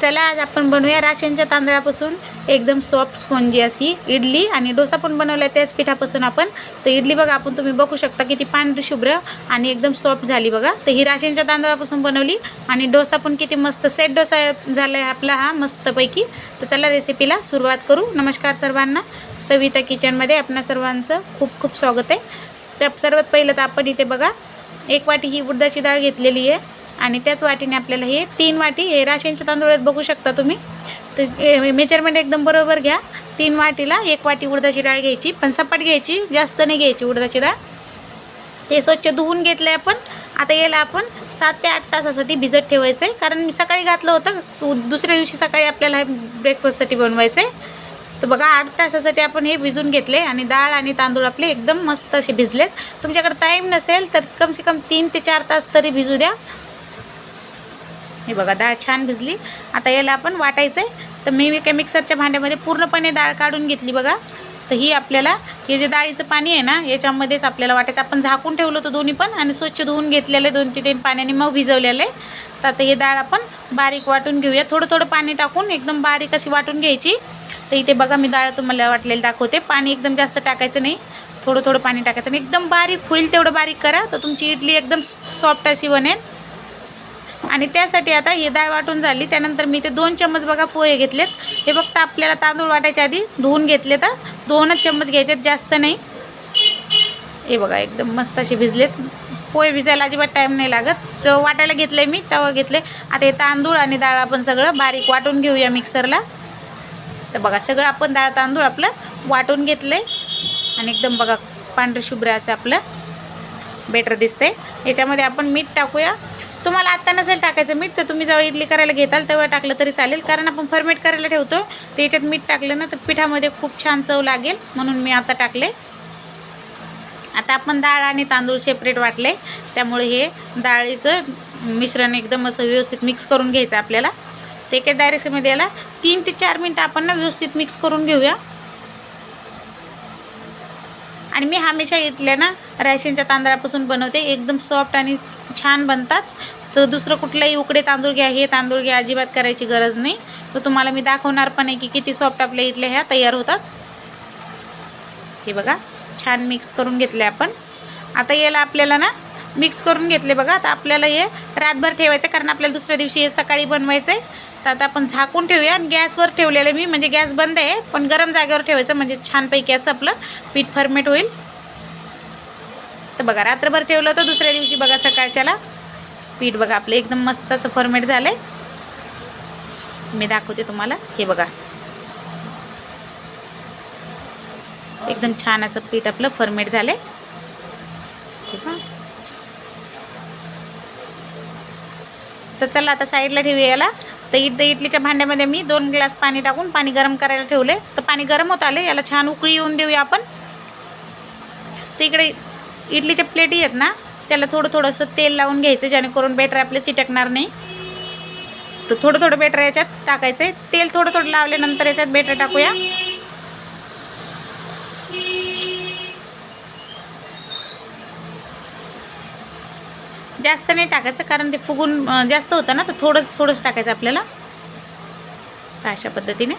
चला आज आपण बनवूया राशनच्या तांदळापासून एकदम सॉफ्ट स्पॉन्जी अशी इडली आणि डोसा पण बनवला त्याच पिठापासून आपण. तर इडली बघा आपण तुम्ही बघू शकता किती पांढरी शुभ्र आणि एकदम सॉफ्ट झाली बघा. तर ही राशनच्या तांदळापासून बनवली आणि डोसा पण किती मस्त सेट डोसा झाला आहे आपला हा मस्तपैकी. तर चला रेसिपीला सुरुवात करू. नमस्कार सर्वांना. सविता किचनमध्ये आपणा सर्वांचं खूप खूप स्वागत आहे. तर सर्वात पहिलं तर आपण इथे बघा एक वाटी ही उडदाची डाळ घेतलेली आहे. आणि त्याच वाटीने आपल्याला हे तीन वाटी हे राशनच्या तांदूळात बघू शकता तुम्ही. तर मेजरमेंट एकदम बरोबर घ्या. तीन वाटीला एक वाटी उडदाची डाळ घ्यायची पण सपाट घ्यायची जास्त नाही घ्यायची उडदाची डाळ. ते स्वच्छ धुवून घेतलं आपण. आता याला आपण सात ते आठ तासासाठी भिजत ठेवायचं आहे कारण मी सकाळी घातलं होतं दुसऱ्या दिवशी सकाळी आपल्याला हे ब्रेकफास्टसाठी बनवायचं आहे तर बघा आठ तासासाठी आपण हे भिजून घेतले आणि डाळ आणि तांदूळ आपले एकदम मस्त असे भिजलेत. तुमच्याकडे टाईम नसेल तर कमसे कम तीन ते चार तास तरी भिजू द्या. हे बघा डाळ छान भिजली. आता याला आपण वाटायचं आहे तर मी एका मिक्सरच्या भांड्यामध्ये पूर्णपणे डाळ काढून घेतली बघा. तर ही आपल्याला हे जे डाळीचं पाणी आहे ना याच्यामध्येच आपल्याला वाटायचं. आपण झाकून ठेवलं होतं दोन्ही पण आणि स्वच्छ धुवून घेतलेलं आहे दोन ते तीन पाण्याने मग भिजवलेलं आहे. तर आता हे डाळ आपण बारीक वाटून घेऊया. थोडं थोडं पाणी टाकून एकदम बारीक अशी वाटून घ्यायची. तर इथे बघा मी डाळ तुम्हाला वाटलेलं दाखवते. पाणी एकदम जास्त टाकायचं नाही. थोडं थोडं पाणी टाकायचं. आणि एकदम बारीक होईल तेवढं बारीक करा. तर तुमची इडली एकदम सॉफ्ट अशी बनेल. आणि त्यासाठी आता ही डाळ वाटून झाली. त्यानंतर मी ते दोन चम्मच बघा पोहे घेतलेत. हे फक्त आपल्याला तांदूळ वाटायच्या आधी धुवून घेतले तर दोनच चम्मच घ्यायचे जास्त नाही. हे बघा एकदम मस्त असे भिजलेत. पोहे भिजायला अजिबात टाईम नाही लागत. जो वाटायला घेतलं आहे मी तेव्हा घेतले. आता हे तांदूळ आणि डाळ आपण सगळं बारीक वाटून घेऊया मिक्सरला. तर बघा सगळं आपण डाळ तांदूळ आपलं वाटून घेतलं आहे आणि एकदम बघा पांढरं शुभ्र असं आपलं बेटर दिसते याच्यामध्ये आपण मीठ टाकूया. तुम्हाला आत्ता नसेल टाकायचं मीठ तर तुम्ही जेव्हा इडली करायला घेताल तेव्हा टाकलं तरी चालेल. कारण आपण फर्मेट करायला ठेवतो तर याच्यात मीठ टाकलं ना तर पिठामध्ये खूप छान चव लागेल. म्हणून मी आता टाकले. आता आपण डाळ आणि तांदूळ सेपरेट वाटले. त्यामुळे हे डाळीचं मिश्रण एकदम असं व्यवस्थित मिक्स करून घ्यायचं आपल्याला. ते काही डायरेक्टमध्ये याला तीन ते चार मिनटं आपण ना व्यवस्थित मिक्स करून घेऊया. आणि मी हमेशा इडल्या ना रायशनच्या तांदळापासून बनवते. एकदम सॉफ्ट आणि छान बनतात. तर दुसरं कुठलाही उकडे तांदूळ घ्या हे तांदूळ घ्या अजिबात करायची गरज नाही. तर तुम्हाला मी दाखवणार पण आहे की किती सॉफ्ट आपल्या इडल्या ह्या तयार होतात. हे बघा छान मिक्स करून घेतले आपण. आता याला आपल्याला ना मिक्स करून घेतले बघा. आता आपल्याला हे रातभर ठेवायचं कारण आपल्याला दुसऱ्या दिवशी हे सकाळी बनवायचं आहे तर आता आपण झाकून ठेवूया आणि गॅसवर ठेवलेलं मी म्हणजे गॅस बंद आहे पण गरम जागेवर ठेवायचं म्हणजे छानपैकी असं आपलं पीठ फर्मेट होईल. तर बघा रात्रभर ठेवलं होतं दुसऱ्या दिवशी बघा सकाळच्याला. पीठ बघा आपलं एकदम मस्त असं फॉर्मेट झालं आहे मी दाखवते तुम्हाला. हे बघा. एकदम छान असं पीठ आपलं फर्मेट झालं आहे तर चला आता साईडला ठेवूया याला. तर इड इडलीच्या भांड्यामध्ये मी दोन ग्लास पाणी टाकून पाणी गरम करायला ठेवले तर पाणी गरम होत आले याला छान उकळी येऊन देऊया आपण. तर इकडे इडलीच्या प्लेटी आहेत ना त्याला थोडं थोडंसं तेल लावून घ्यायचं जेणेकरून बेटर आपलं चिटकणार नाही. तर थोडं थोडं बेटर याच्यात टाकायचं आहे. तेल थोडं थोडं लावल्यानंतर याच्यात बेटर टाकूया. जास्त नाही टाकायचं कारण ते फुगून जास्त होतं ना तर थोडंच थोडंच टाकायचं आपल्याला. अशा पद्धतीने.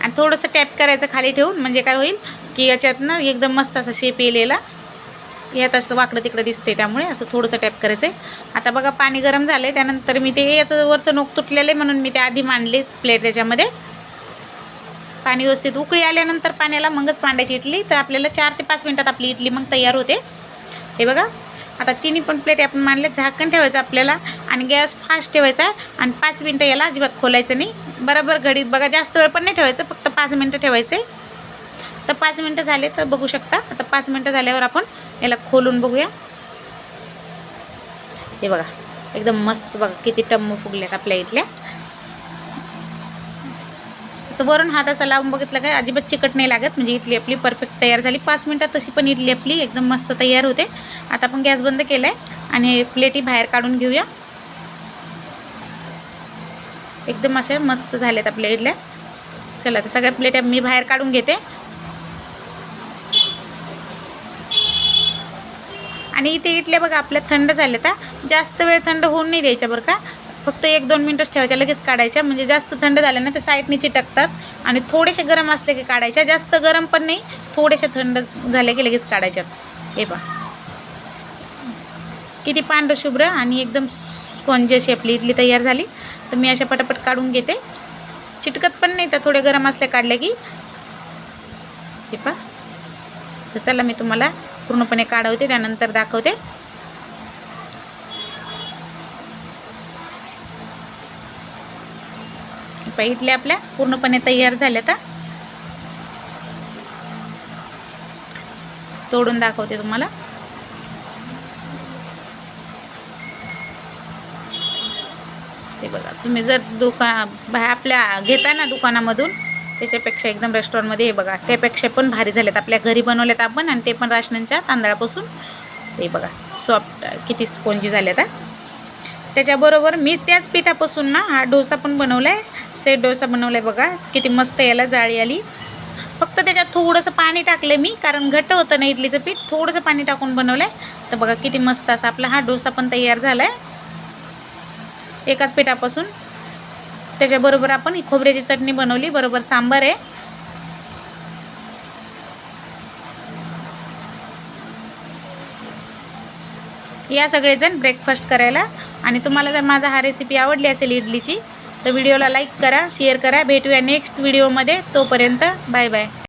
आणि थोडंसं टॅप करायचं खाली ठेवून म्हणजे काय होईल की याच्यात ना एकदम मस्त असा शेप येलेला यात असं वाकडं तिकडं दिसते त्यामुळे असं थोडंसं टॅप करायचं आहे आता बघा पाणी गरम झालं आहे त्यानंतर मी ते याचं वरचं नोक तुटलेलं आहे म्हणून मी ते आधी मांडले प्लेट त्याच्यामध्ये. पाणी व्यवस्थित उकळी आल्यानंतर पाण्याला मगच मांडायची इडली. तर आपल्याला चार ते पाच मिनटात आपली इडली मग तयार होते. हे बघा आता तिन्ही पण प्लेट आपण मांडले. झाकण ठेवायचं आपल्याला आणि गॅस फास्ट ठेवायचा आणि पाच मिनटं याला अजिबात खोलायचं नाही. बरोबर घडीत बघा जास्त वेळ पण नाही ठेवायचं फक्त पाच मिनटं ठेवायचे. तर पाच मिनटं झाले तर बघू शकता. आता पाच मिनटं झाल्यावर आपण याला खोलून बघूया. हे बघा एकदम मस्त बघा किती टम्म फुगल्यात आपल्या इथल्या. तर वरून हात असा लावून बघितलं काय अजिबात चिकट नाही लागत. म्हणजे इडली आपली परफेक्ट तयार झाली. पाच मिनटात तशी पण इडली आपली एकदम मस्त तयार होते. आता आपण गॅस बंद केला आहे आणि प्लेटी बाहेर काढून घेऊया. एकदम अशा मस्त झाल्यात आपल्या इडल्या चला तर सगळ्या प्लेट्या मी बाहेर काढून घेते. आणि इथे इडल्या बघा आपल्या थंड झाल्या तर जास्त वेळ थंड होऊन नाही द्यायच्या बरं का. फक्त एक दोन मिनटंच ठेवायच्या लगेच काढायच्या. म्हणजे जास्त थंड झाल्या ना ते साईडने चिटकतात. आणि थोडेसे गरम असले की काढायच्या. जास्त गरम पण नाही थोडेसे थंड झाले की लगेच काढायच्या. हे पहा. किती पांढरं शुभ्र आणि एकदम स्पॉन्जी अशी आपली इडली तयार झाली. तर मी अशा पटापट काढून घेते. चिटकत पण नाही तर थोडे गरम असले काढले की. हे पहा. तर चला मी तुम्हाला पूर्णपणे काढवते त्यानंतर दाखवते. हे आपल्या पूर्णपणे तयार झाल्या तर तोडून दाखवते तुम्हाला. ते बघा तुम्ही जर दुका बाहेर आपल्या घेता ना दुकानामधून त्याच्यापेक्षा एकदम रेस्टॉरंटमध्ये हे बघा त्यापेक्षा पण भारी झालेत. आपल्या घरी बनवलेत आपण आणि ते पण राशनांच्या तांदळापासून. ते बघा सॉफ्ट किती स्पोंजी झाले आता त्याच्याबरोबर मी त्याच पिठापासून ना हा डोसा पण बनवला आहे सेट डोसा बनवला आहे बघा किती मस्त याला जाळी आली. फक्त त्याच्यात थोडंसं पाणी टाकलं मी कारण घट्ट होतं ना इडलीचं पीठ थोडंसं पाणी टाकून बनवलं आहे तर बघा किती मस्त असा आपला हा डोसा पण तयार झाला आहे एकाच पिठापासून. त्याच्याबरोबर आपण ही खोबऱ्याची चटणी बनवली. बरोबर सांबार आहे. या सगळेजण ब्रेकफास्ट करायला. आणि तुम्हाला जर माझा हा रेसिपी आवडली असेल इडलीची तर व्हिडिओला लाईक करा शेअर करा. भेटूया नेक्स्ट व्हिडिओमध्ये तोपर्यंत बाय बाय